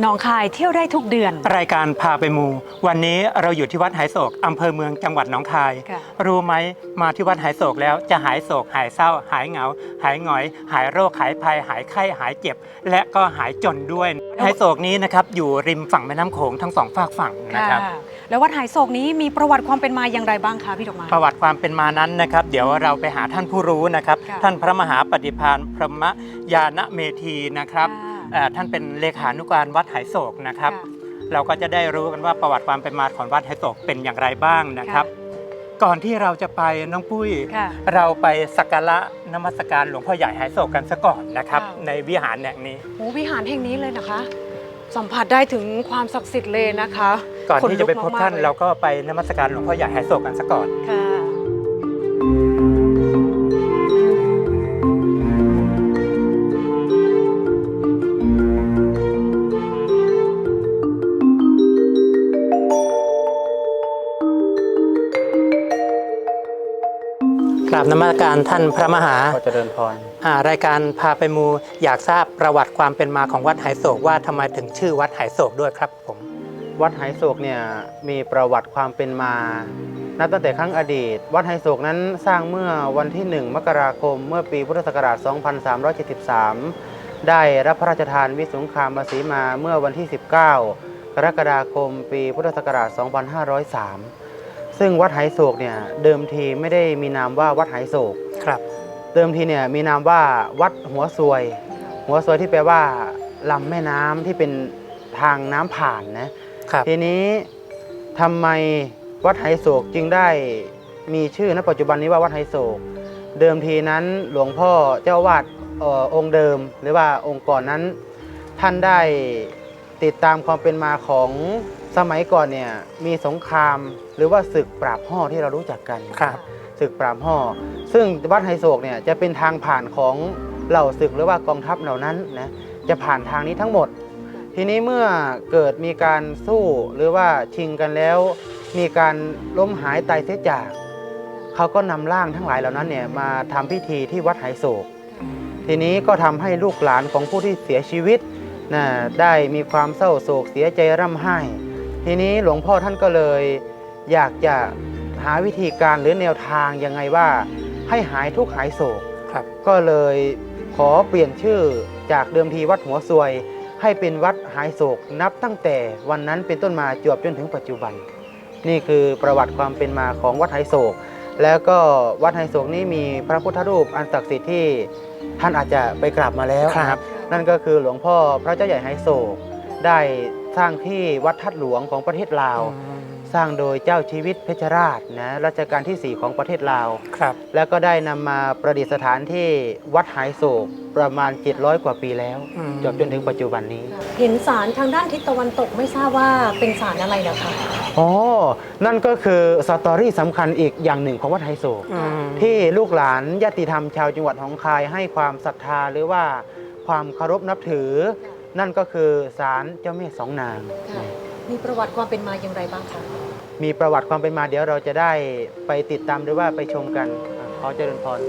หนองคายเที่ยวได้ทุกเดือน รายการพาไปมู วันนี้เราอยู่ที่วัดหายโศกอำเภอเมืองจังหวัดหนองคาย ค่ะ รู้ไหมมาที่วัดหายโศกแล้วจะหายโศก หายเศร้า หายเหงา หายหงอย หายโรคหายภัย หายไข้หายเจ็บ และก็หายจนด้วยหายโศกนี้นะครับอยู่ริมฝั่งแม่น้ำโขงทั้งสองฝากฝั่งนะครับ แล้ววัดหายโศกนี้มีประวัติความเป็นมาอย่างไรบ้างคะพี่ดอกไม้ ประวัติความเป็นมานั้นนะครับ เดี๋ยวเราไปหาท่านผู้รู้นะครับ ค่ะท่านพระมหาปฏิพานพรหมยานเมธีนะครับ ค่ะเอ่อท่านเป็นเลขานุการวัดหายโศกนะครับ เราก็จะได้รู้กันว่าประวัติความเป็นมาของวัดหายโศกเป็นอย่างไรบ้างนะครับ ก่อนที่เราจะไปน้องปุ้ย ค่ะเราไปสักการะนมัสการหลวงพ่อใหญ่หายโศกกันซะก่อนนะครับ ค่ะ ในวิหารแห่งนี้ โอ้วิหารแห่งนี้เลยนะคะ สัมผัสได้ถึงความศักดิ์สิทธิ์เลยนะคะก่อนที่จะไปพบท่าน ขลุกมกๆลยเราก็ไปนมัสการหลวงพ่อใหญ่หายโศกกันซะก่อน ค่ะ ราบนมัสการท่านพระมหาก็เจริญพรอ่ารายการพาไปมูอยากทราบประวัติความเป็นมาของวัดหายโศกว่าทำไมถึงชื่อวัดหายโศกด้วยครับผม วัดไหโศกเนี่ยมีประวัติความเป็นมา นับตั้งแต่ครั้งอดีต วัดไหโศกนั้นสร้างเมื่อวันที่ 1 มกราคม เมื่อปีพุทธศักราช 2373 ได้รับพระราชทานวิสุงคามสีมาเมื่อวันที่ 19 กรกฎาคม ปีพุทธศักราช 2503 ซึ่งวัดไหโศกเนี่ยเดิมทีไม่ได้มีนามว่าวัดไหโศก ครับ เดิมทีเนี่ยมีนามว่าวัดหัวซวย หัวซวยที่แปลว่าลำแม่น้ำที่เป็นทางน้ำผ่านนะ ครับ ทีนี้ทำไมวัดไหโศกจึงได้มีชื่อณปัจจุบันนี้ว่าวัดไหโศก เดิมทีนั้นหลวงพ่อเจ้าวาดเอ่อองค์เดิม หรือว่าองค์ก่อนนั้นท่านได้ ติดตามความเป็นมาของสมัยก่อนเนี่ยมีสงครามหรือว่าศึกปราบห่อที่เรารู้จักกันครับศึกปราบห่อซึ่งวัดไฮโศกเนี่ยจะเป็นทางผ่านของเหล่าศึกหรือว่ากองทัพเหล่านั้นนะจะผ่านทางนี้ทั้งหมด ทีนี้เมื่อเกิดมีการสู้หรือว่าชิงกันแล้ว มีการล้มหายตายเสียจากเขาก็นำร่างทั้งหลายเหล่านั้นเนี่ยมาทำพิธีที่วัดไหโศกทีนี้ก็ทำให้ลูกหลานของผู้ที่เสียชีวิต นะได้มีความเศร้าโศกเสียใจร่ำไห้ ทีนี้หลวงพ่อท่านก็เลยอยากจะหาวิธีการหรือแนวทางยังไงว่า ให้หายทุกข์หายโศกครับ ก็เลยขอเปลี่ยนชื่อจากเดิมทีวัดหัวซวย ให้เป็นวัดหายโศกนับตั้งแต่วันนั้นเป็นต้นมาจวบจนถึงปัจจุบัน นี่คือประวัติความเป็นมาของวัดไหโศก แล้วก็วัดไหโศกนี้มีพระพุทธรูปอันศักดิ์สิทธิ์ที่ท่านอาจจะไปกราบมาแล้วครับ นั่นก็คือหลวงพ่อพระเจ้าใหญ่ไหโศกได้สร้างที่วัดทัดหลวงของประเทศลาว สร้างโดยเจ้าชีวิตเพชรราชนะรัชกาลที่ 4 ของประเทศลาว ครับ แล้วก็ได้นำมาประดิษฐานที่วัดหายโศกประมาณ 700 กว่าปีแล้ว อืม จบจนถึงปัจจุบันนี้ เห็นสารทางด้านทิศตะวันตกไม่ทราบว่าเป็นสารอะไรเหรอคะ อ๋อ นั่นก็คือสตอรี่สำคัญอีกอย่างหนึ่งของวัดไหโศก อืมที่ลูกหลานญาติธรรมชาวจังหวัดหนองคายให้ความศรัทธาหรือว่า ความเคารพนับถือ นั่นก็คือศาลเจ้าแม่สองนางมีประวัติความเป็นมาอย่างไรบ้างคะมีประวัติความเป็นมาเดี๋ยวเราจะได้ไปติดตามหรือว่าไปชมกันอะขอเจริญพร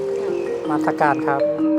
มาสการครับค